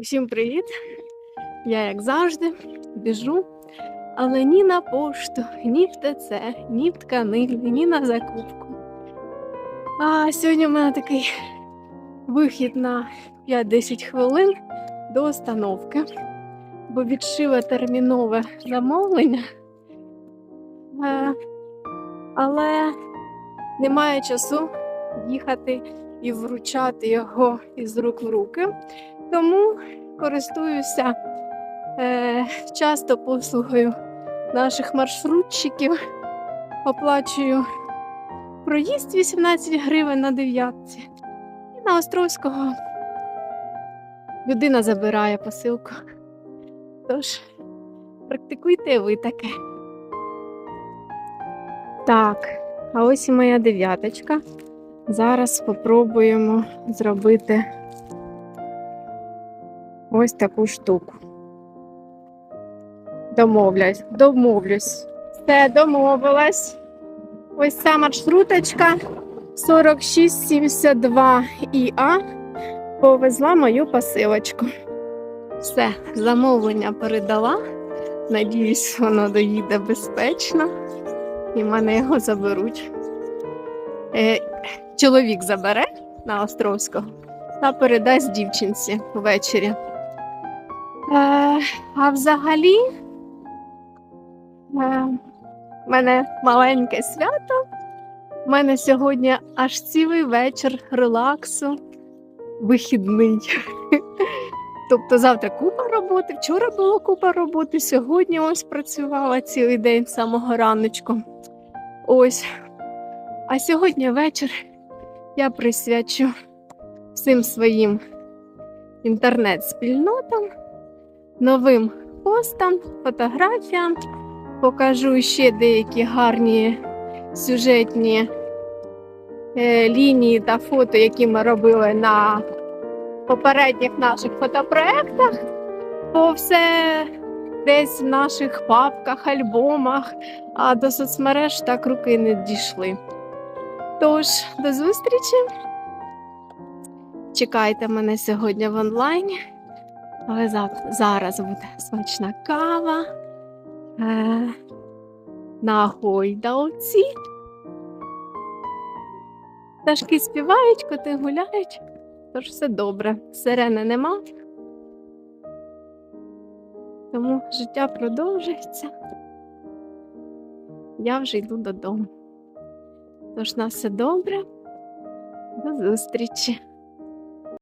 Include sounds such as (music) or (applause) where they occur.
Усім привіт! Я, як завжди, біжу, але ні на пошту, ні в ТЦ, ні в тканини, ні на закупку. А сьогодні у мене такий вихід на 5-10 хвилин до остановки, бо відшила термінове замовлення. Е, але немає часу їхати і вручати його із рук в руки. Тому користуюся е, часто послугою наших маршрутчиків, оплачую проїзд 18 гривень на дев'ятці. І на Островського людина забирає посилку. Тож, практикуйте ви таке. Так, а ось і моя дев'яточка. Зараз спробуємо зробити ось таку штуку. Домовляюсь, домовлюсь. Все, домовилась. Ось ця маршруточка 4672 ІА повезла мою посилочку. Все, замовлення передала. Надіюсь, воно доїде безпечно і мене його заберуть. Е, чоловік забере на Островського та передасть дівчинці ввечері. Е, а взагалі, е, в мене маленьке свято. У мене сьогодні аж цілий вечір релаксу, вихідний. (laughs) Тобто завтра купа роботи, вчора було купа роботи, сьогодні ось працювала цілий день з самого раночку. Ось. А сьогодні вечір я присвячу всім своїм інтернет-спільнотам, новим постам, фотографіям. Покажу ще деякі гарні сюжетні е, лінії та фото, які ми робили на попередніх наших фотопроектах. Бо все десь в наших папках, альбомах, а до соцмереж так руки не дійшли. Тож, до зустрічі! Чекайте мене сьогодні в онлайні. Але зараз буде смачна кава. Е, на гойдалці. Пташки співають, коти гуляють, тож все добре. Сирени нема. Тому життя продовжується. Я вже йду додому. Тож на все добре. До зустрічі!